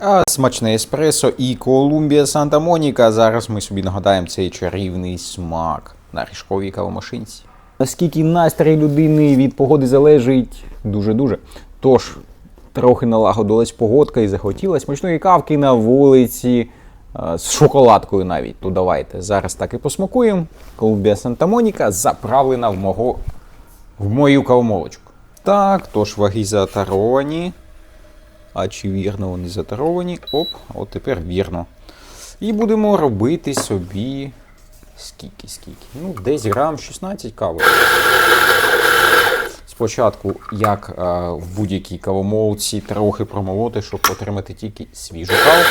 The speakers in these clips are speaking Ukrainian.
А смачне еспресо і Колумбія Санта Моніка. Зараз ми собі нагадаємо цей чарівний смак на ріжковій кавомашинці. Наскільки настрій людини від погоди залежить дуже-дуже. Тож, трохи налагодилась погодка і захотілося смачної кавки на вулиці е, з шоколадкою навіть. То давайте зараз так і посмакуємо. Колумбія Санта Моніка заправлена в мого в мою кавомолочку. Так, тож ваги затаровані. А чи вірно вони затаровані? Оп, от тепер вірно. І будемо робити собі. Скільки, скільки? Ну, десь грам 16 кави. Спочатку, як е, в будь-якій кавомолці, трохи промолоти, щоб отримати тільки свіжу каву.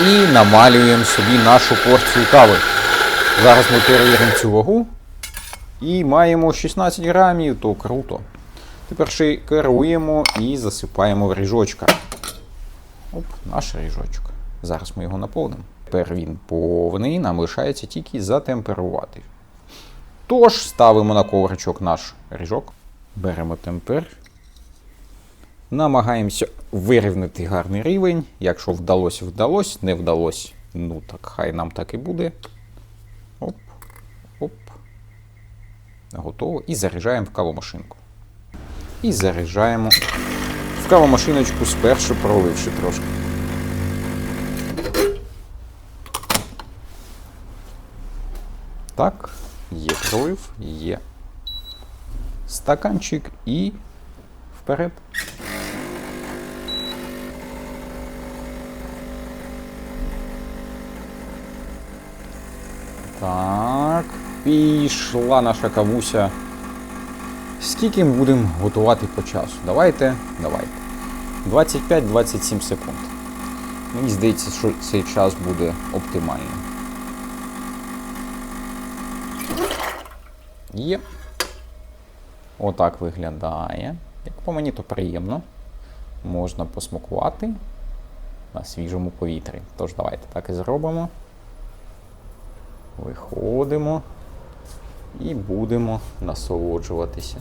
І намалюємо собі нашу порцію кави. Зараз ми перевіримо цю вагу. І маємо 16 грамів, то круто. Тепер ще керуємо і засипаємо в ріжочка. Оп, наш ріжочок. Зараз ми його наповнимо. Тепер він повний, нам лишається тільки затемперувати. Тож ставимо на ковричок наш ріжок, беремо темпер. Намагаємося вирівняти гарний рівень. Якщо вдалося, вдалося, не вдалося. Ну так, хай нам так і буде. Оп, оп. Готово. І заряджаємо в кавомашинку. І заряджаємо в кавомашиночку спершу проливши трошки. Так, є пролив, є стаканчик і вперед. Так, пішла наша кавуся. Скільки ми будемо готувати по часу? Давайте, давайте. 25-27 секунд. Мені здається, що цей час буде оптимальним. Є. Отак виглядає. Як по мені, то приємно. Можна посмакувати на свіжому повітрі. Тож давайте так і зробимо. Виходимо і будемо насолоджуватися.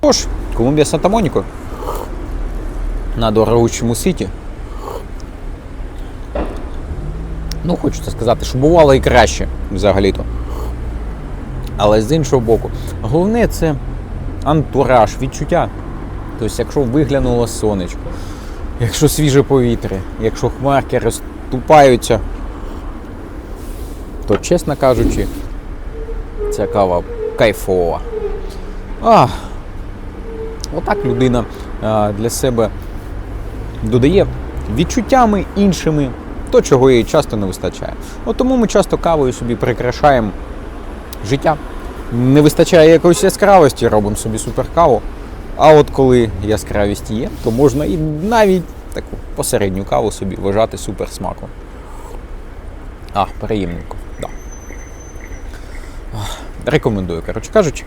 Тож, Колумбія Санта Моніко. На дорогучому ситі. Ну, хочеться сказати, що бувало і краще взагалі-то. Але з іншого боку, головне це антураж, відчуття. Тобто, якщо виглянуло сонечко, якщо свіже повітря, якщо хмарки розступаються, то, чесно кажучи, ця кава кайфова. А, отак людина для себе додає відчуттями іншими, то, чого їй часто не вистачає. От тому ми часто кавою собі прикрашаємо життя. Не вистачає якоїсь яскравості, робимо собі суперкаву. А от коли яскравість є, то можна і навіть таку посередню каву собі вважати суперсмаком. А, приємненько. Ах, Рекомендую, коротше кажучи,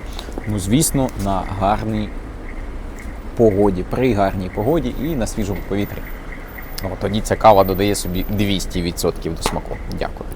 ну, звісно, на гарній погоді, при гарній погоді і на свіжому повітрі. Ну, тоді ця кава додає собі 200% до смаку. Дякую.